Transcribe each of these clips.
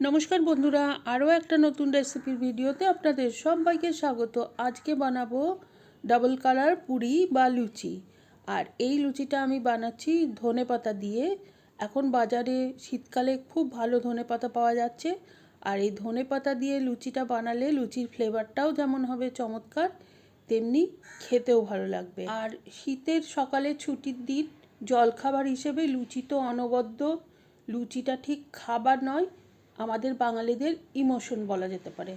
নমস্কার বন্ধুরা, আরও একটা নতুন রেসিপির ভিডিওতে আপনাদের সবাইকে স্বাগত। আজকে বানাবো ডাবল কালার পুরি বা লুচি। আর এই লুচিটা আমি বানাচ্ছি ধনে পাতা দিয়ে। এখন বাজারে শীতকালে খুব ভালো ধনে পাতা পাওয়া যাচ্ছে। আর এই ধনে পাতা দিয়ে লুচিটা বানালে লুচির ফ্লেভারটাও যেমন হবে চমৎকার, তেমনি খেতেও ভালো লাগবে। আর শীতের সকালে ছুটির দিন জলখাবার হিসেবে লুচি তো অনবদ্য। লুচিটা ঠিক খাবার নয় আমাদের বাঙালিদের ইমোশন বলা যেতে পারে।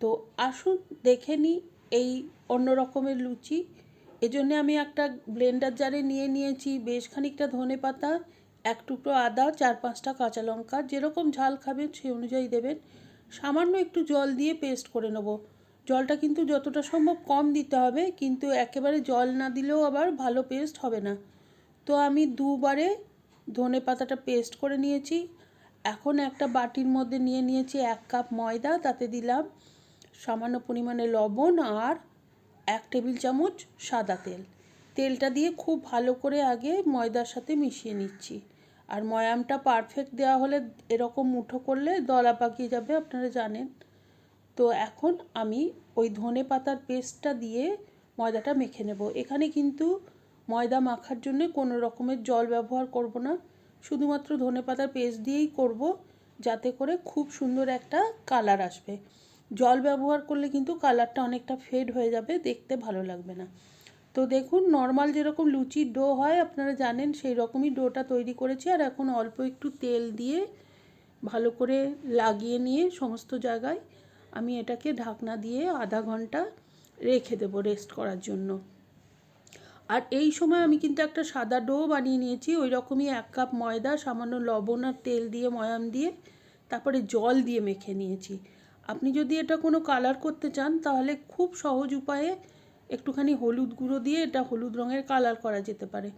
তো আসুন, দেখে নিই এই অন্য রকমের লুচি। এজন্য আমি একটা ব্লেন্ডার জারে নিয়ে নিয়েছি, বেশ খানিকটা ধনে পাতা, এক টুকরো আদা, চার পাঁচটা কাঁচা লঙ্কা, যেরকম ঝাল খাবেন সেই অনুযায়ী দেবেন। সামান্য একটু জল দিয়ে পেস্ট করে নেব। জলটা কিন্তু যতটা সম্ভব কম দিতে হবে, কিন্তু একেবারে জল না দিলেও আবার ভালো পেস্ট হবে না। তো আমি দুবারে ধনে পাতাটা পেস্ট করে নিয়েছি। এখন একটা বাটির মধ্যে নিয়ে নিয়েছি এক কাপ ময়দা, তাতে দিলাম সামান্য পরিমাণে লবণ আর এক টেবিল চামচ সাদা তেল। তেলটা দিয়ে খুব ভালো করে আগে ময়দার সাথে মিশিয়ে নিচ্ছি। আর ময়ামটা পারফেক্ট দেওয়া হলে এরকম মুঠো করলে দলা পাকিয়ে যাবে, আপনারা জানেন। তো এখন আমি ওই ধনে পাতার পেস্টটা দিয়ে ময়দাটা মেখে নেব। এখানে কিন্তু ময়দা মাখার জন্য কোনো রকমের জল ব্যবহার করব না। শুধুমাত্র ধনে পাতার পেস্ট দিয়েই করব, যাতে করে খুব সুন্দর একটা কালার আসবে। জল ব্যবহার করলে কিন্তু কালারটা অনেকটা ফেড হয়ে যাবে, দেখতে ভালো লাগবে না। তো দেখুন নর্মাল যেরকম লুচির ডো হয়, আপনারা জানেন সেই রকমই ডোটা তৈরি করেছি, আর এখন অল্প একটু তেল দিয়ে ভালো করে লাগিয়ে নিয়ে সমস্ত জায়গায় আমি এটাকে ঢাকনা দিয়ে আধা ঘণ্টা রেখে দেবো রেস্ট করার জন্য। আর এই সময় আমি কিন্তু একটা সাদা ডো বানিয়ে নিয়েছি ওই রকমই এক কাপ ময়দা, সামান্য লবণ আর তেল দিয়ে, ময়াম দিয়ে, তারপরে জল দিয়ে মেখে নিয়েছি। আপনি যদি এটা কোনো কালার করতে চান, তাহলে খুব সহজ উপায়ে একটুখানি হলুদ গুঁড়ো দিয়ে এটা হলুদ রঙের কালার করা যেতে পারে।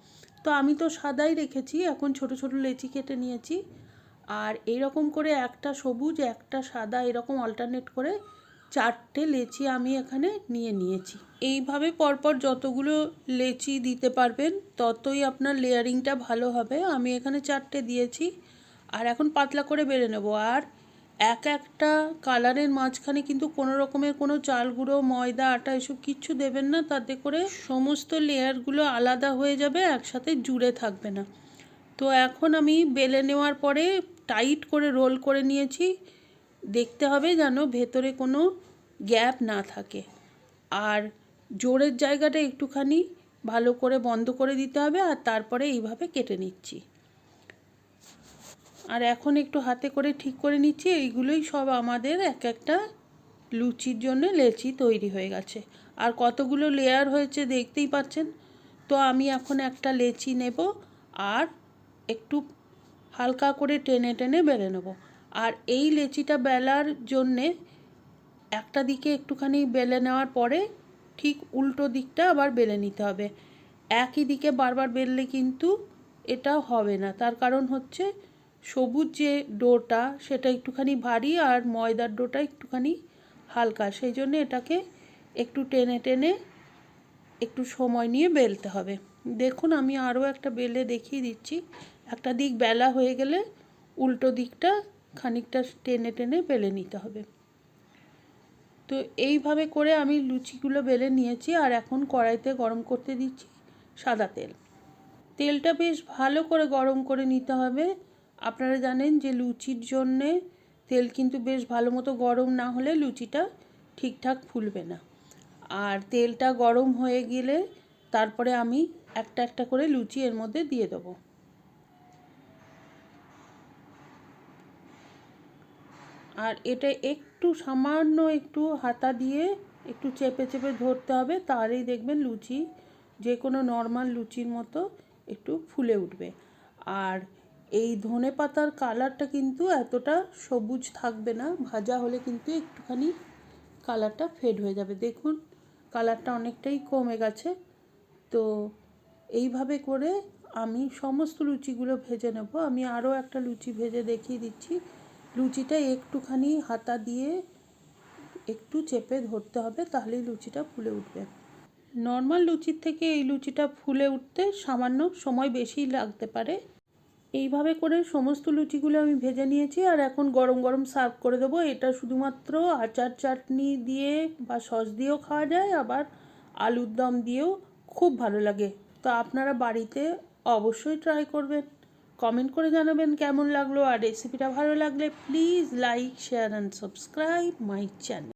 তো আমি তো সাদাই রেখেছি, এখন ছোট ছোট লেচি কেটে নিয়েছি। আর এইরকম করে একটা সবুজ, একটা সাদা, এরকম অল্টারনেট করে চারটে লেচি আমি এখানে নিয়ে নিয়েছি। এইভাবে পরপর যতগুলো লেচি দিতে পারবেন, ততই আপনার লেয়ারিংটা ভালো হবে। আমি এখানে চারটে দিয়েছি আর এখন পাতলা করে বেড়ে নেব। আর এক একটা কালারের মাঝখানে কিন্তু কোনো রকমের কোনো চাল গুঁড়ো, ময়দা, আটা এসব কিচ্ছু দেবেন না। তাতে করে সমস্ত লেয়ারগুলো আলাদা হয়ে যাবে, একসাথে জুড়ে থাকবে না। তো এখন আমি বেলে নেওয়ার পরে টাইট করে রোল করে নিয়েছি। দেখতে হবে যেন ভেতরে কোনো গ্যাপ না থাকে। আর জোরের জায়গাটা একটুখানি ভালো করে বন্ধ করে দিতে হবে আর তারপরে এইভাবে কেটে নিচ্ছি। আর এখন একটু হাতে করে ঠিক করে নিচ্ছি, এইগুলোই সব আমাদের এক একটা লুচির জন্য লেচি তৈরি হয়ে গেছে। আর কতগুলো লেয়ার হয়েছে দেখতেই পাচ্ছেন? তো আমি এখন একটা লেচি নেব আর একটু হালকা করে টেনে টেনে বেড়ে নেব। আর এই লেচিটা বেলার জন্যে একটা দিকে একটুখানি বেলে নেওয়ার পরে ঠিক উল্টো দিকটা আবার বেলে নিতে হবে। একই দিকে বারবার বেললে কিন্তু এটা হবে না। তার কারণ হচ্ছে সবুজ যে ডোটা সেটা একটুখানি ভারী আর ময়দার ডোটা একটুখানি হালকা। সেই জন্য এটাকে একটু টেনে টেনে একটু সময় নিয়ে বেলতে হবে। দেখুন আমি আরও একটা বেলে দেখিয়ে দিচ্ছি। একটা দিক বেলা হয়ে গেলে উল্টো দিকটা খানিকটা টেনে টেনে বেলে নিতে হবে। তো এইভাবে করে আমি লুচিগুলো বেলে নিয়েছি আর এখন কড়াইতে গরম করতে দিচ্ছি সাদা তেল। তেলটা বেশ ভালো করে গরম করে নিতে হবে। আপনারা জানেন যে লুচির জন্যে তেল কিন্তু বেশ ভালো মতো গরম না হলে লুচিটা ঠিকঠাক ফুলবে না। আর তেলটা গরম হয়ে গেলে তারপরে আমি একটা একটা করে লুচি এর মধ্যে দিয়ে দেবো। আর এটা একটু সামান্য একটু হাতা দিয়ে একটু চেপে চেপে ধরতে হবে তাহলেই দেখবেন লুচি যে কোনো নর্মাল লুচির মতো একটু ফুলে উঠবে। আর এই ধনে পাতার কালারটা কিন্তু এতটা সবুজ থাকবে না, ভাজা হলে কিন্তু একটুখানি কালারটা ফেড হয়ে যাবে। দেখুন কালারটা অনেকটাই কমে গেছে। তো এইভাবে করে আমি সমস্ত লুচিগুলো ভেজে নেব। আমি আরও একটা লুচি ভেজে দেখিয়ে দিচ্ছি। লুচিটা একটুখানি হাতা দিয়ে একটু চেপে ধরতে হবে, তাহলেই লুচিটা ফুলে উঠবে। নর্মাল লুচির থেকে এই লুচিটা ফুলে উঠতে সামান্য সময় বেশি লাগতে পারে। এইভাবে করে সমস্ত লুচিগুলো আমি ভেজে নিয়েছি, আর এখন গরম গরম সার্ভ করে দেবো। এটা শুধুমাত্র আচার চাটনি দিয়ে বা সস দিয়েও খাওয়া যায়, আবার আলুর দম দিয়েও খুব ভালো লাগে। তো আপনারা বাড়িতে অবশ্যই ট্রাই করবেন। কমেন্ট করে জানাবেন কেমন লাগল? আর রেসিপিটা ভালো লাগলে please like share and subscribe my channel